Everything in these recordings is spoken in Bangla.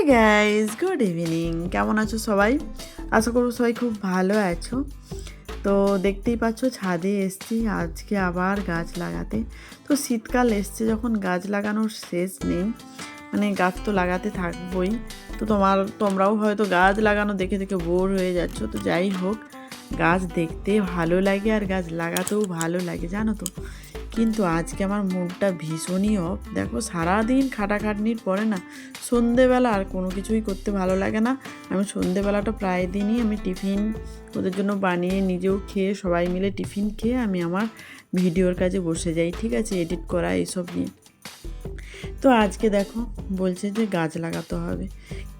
হাই গাইজ গুড ইভিনিং কেমন আছো সবাই? আশা করব সবাই খুব ভালো আছো। তো দেখতেই পাচ্ছ, ছাদে এসছি। আজকে আবার গাছ লাগাতে। তো শীতকাল এসছে, যখন গাছ লাগানোর শেষ নেই মানে গাছ তো লাগাতে থাকবোই। তো তোমার, তোমরাও হয়তো গাছ লাগানো দেখে দেখে বোর হয়ে যাচ্ছ। তো যাই হোক, গাছ দেখতে ভালো লাগে আর গাছ লাগাতেও ভালো লাগে, জানো তো? কিন্তু আজকে আমার মুডটা ভীষণই অফ দেখো, সারাদিন খাটাখাটনির পরে না, সন্ধেবেলা আর কোনো কিছুই করতে ভালো লাগে না। আমি সন্ধেবেলাটা প্রায় দিনই আমি টিফিন ওদের জন্য বানিয়ে নিজেও খেয়ে, সবাই মিলে টিফিন খেয়ে আমি আমার ভিডিওর কাজে বসে যাই, ঠিক আছে? এডিট করা, এইসব নিয়ে। তো আজকে দেখো, বলছে যে গাছ লাগাতে হবে।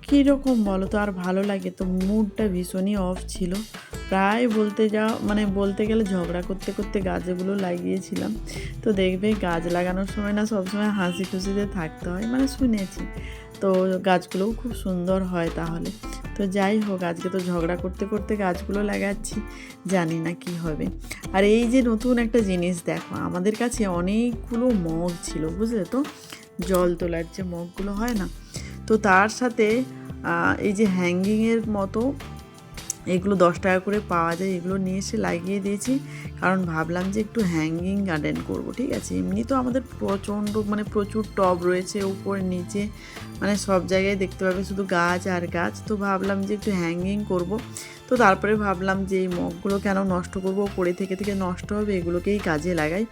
কীরকম বলো তো, আর ভালো লাগে তো, মুডটা ভীষণই অফ ছিল। প্রায় বলতে যা মানে বলতে গেলে ঝগড়া করতে করতে গাছগুলো লাগিয়েছিলাম। তো দেখবে গাছ লাগানোর সময় না সবসময় হাসি খুশিতে থাকতে হয় মানে শুনেছি। তো গাছগুলোও খুব সুন্দর হয় তাহলে। তো যাই হোক, আজকে তো ঝগড়া করতে করতে গাছগুলো লাগাচ্ছি, জানি না কি হবে। আর এই যে নতুন একটা জিনিস দেখো, আমাদের কাছে অনেকগুলো মগ ছিল, বুঝলে তো? জল তোলার যে মগগুলো হয় না? তো তার সাথে এই যে হ্যাঙ্গিংয়ের মতো এগুলো দশ টাকা করে পাওয়া যায় এগুলো নিয়ে এসে লাগিয়ে দিয়েছি। কারণ ভাবলাম যে একটু হ্যাঙ্গিং গার্ডেন করব, ঠিক আছে? এমনি তো আমাদের প্রচণ্ড মানে প্রচুর টব রয়েছে উপর, নিচে মানে সব জায়গায় দেখতে পাবে শুধু গাছ আর গাছ। তো ভাবলাম যে একটু হ্যাঙ্গিং করব। তো তারপরে ভাবলাম যে এই মগগুলো কেন নষ্ট করব? পড়ে থেকে থেকে নষ্ট হবে, এগুলোকেই কাজে লাগাই।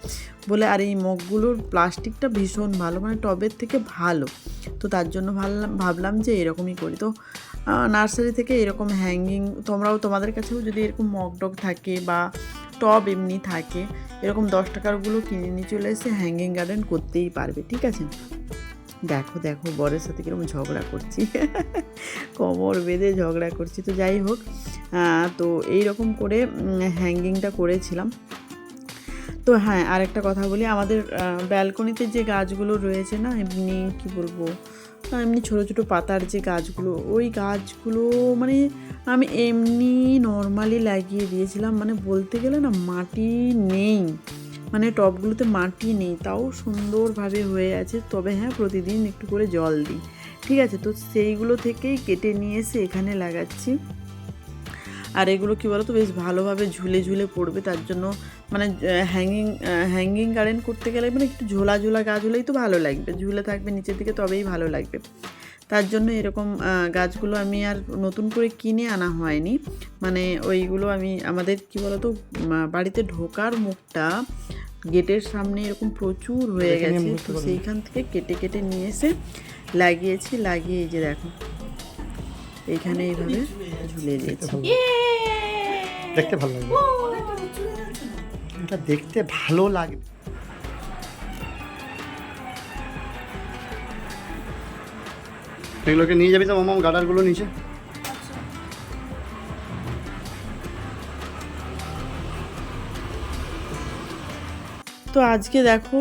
বলে, আর, এই মগগুলোর প্লাস্টিকটা ভীষণ ভালো মানে টবের থেকে ভালো। তো তার জন্য ভাবলাম ভাবলাম যে এরকমই করি। তো নার্সারি থেকে এরকম হ্যাঙ্গিং তোমরাও তোমাদের কাছেও যদি এরকম মগ ডগ থাকে বা টব এমনি থাকে। এরকম দশ টাকারগুলো কিনে নিয়ে চলে এসে হ্যাঙ্গিং গার্ডেন করতেই পারবে, ঠিক আছে? দেখো দেখো, বরের সাথে কীরকম ঝগড়া করছি। কোমর বেঁধে ঝগড়া করছি। তো যাই হোক তো এই রকম করে হ্যাঙ্গিংটা করেছিলাম। তো হ্যাঁ আর একটা কথা বলি। আমাদের ব্যালকনিতে যে গাছগুলো রয়েছে না, এমনি কি বলব? এমনি ছোটো ছোটো পাতার যে গাছগুলো, ওই গাছগুলো মানে আমি এমনি নর্মালি লাগিয়ে দিয়েছিলাম। মানে বলতে গেলে না, মাটি নেই। মানে টবগুলোতে মাটি নেই। তাও সুন্দরভাবে হয়ে আছে। তবে হ্যাঁ প্রতিদিন একটু করে জল দিই। ঠিক আছে? তো সেইগুলো থেকেই কেটে নিয়ে এসে এখানে লাগাচ্ছি। আর এগুলো কী বলতো, বেশ ভালোভাবে ঝুলে ঝুলে পড়বে। তার জন্য মানে হ্যাঙ্গিং হ্যাঙ্গিং গার্ডেন করতে গেলে মানে একটু ঝোলা ঝোলা গাছ হলেই তো ভালো লাগবে। ঝুলে থাকবে নিচের দিকে তবেই ভালো লাগবে। তার জন্য এরকম গাছগুলো আমি আর নতুন করে কিনে আনা হয়নি। মানে ওইগুলো আমি আমাদের কি বলতো বাড়িতে ঢোকার মুখটা গেটের সামনে এরকম প্রচুর হয়ে গেছে। তো সেইখান থেকে কেটে কেটে নিয়ে এসে লাগিয়েছি। লাগিয়ে এই যে দেখো এইখানে এইভাবে ঝুলিয়ে দিয়েছি দেখতে ভালো লাগবে। এটা দেখতে ভালো লাগবে। এগুলোকে নিয়ে যাবি তো মামাম গার্ডারগুলো নিচে? তো আজকে দেখো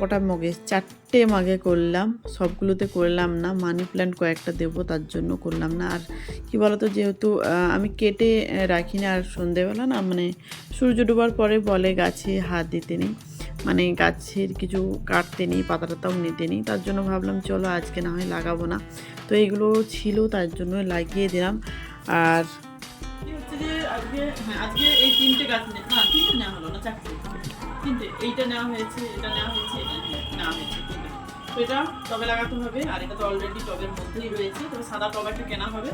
কটা মগে? চারটে মাগে করলাম। সবগুলোতে করলাম না। মানি প্ল্যান্ট কয়েকটা দেবো, তার জন্য করলাম না। আর কি বলতো, যেহেতু আমি কেটে রাখি না আর সন্ধেবেলা না মানে সূর্য ডোবার পরে বলে গাছে হাত দিতে নেই। মানে গাছের কিছু কাটতে নেই পাতা টাতাও নিতে নেই। তার জন্য ভাবলাম, চলো আজকে না হয় লাগাবো না। তো এইগুলো ছিল, তার জন্য লাগিয়ে দিলাম। আর আজকে হ্যাঁ আজকে এই তিনটে গাছ নে- না তিনটে নেওয়া হলো না, চারটে। এইটা নেওয়া হয়েছে, এটা নেওয়া হয়েছে, এটা নেওয়া হয়েছে, এটা টবে লাগাতে হবে, আর এটা তো অলরেডি টবের মধ্যেই রয়েছে, তবে সাদা টব একটা কেনা হবে,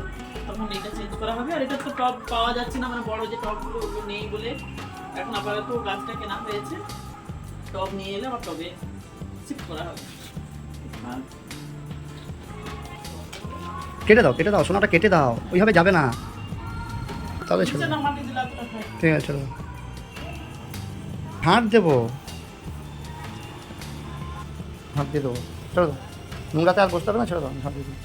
তখন এটা চেঞ্জ করা হবে। আর এটা তো টব পাওয়া যাচ্ছে না মানে বড় যে টবগুলো, ওগুলো নেই বলে। এখন আপাতত গাছটা কেনা হয়েছে। টব নিয়ে এলে আবার টবে শিফট করা হবে। কেটে দাও কেটে দাও, সোনাটা কেটে দাও, ওইভাবে যাবে না। তাহলে ছিল। ঠিক আছে চলো। হাত দেবো। হাত দিয়ে দেবো। চলো দাও নোংরাতে আর বসতে হবে না? ছেড়ে দাও হাত দিয়ে দেবো।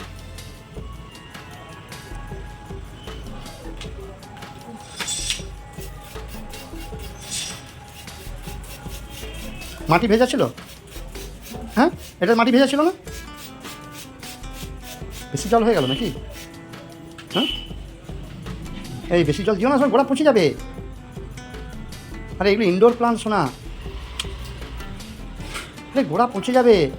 মাটি ভেজা ছিল? হ্যাঁ? এটা মাটি ভেজা ছিল না? বেশি জল হয়ে গেল নাকি? হ্যাঁ? এই বেশি জল দিও না সব গোড়া পচে যাবে। আরে এগুলো ইনডোর প্লান্ট শোনা। আরে গোড়া পচে যাবে।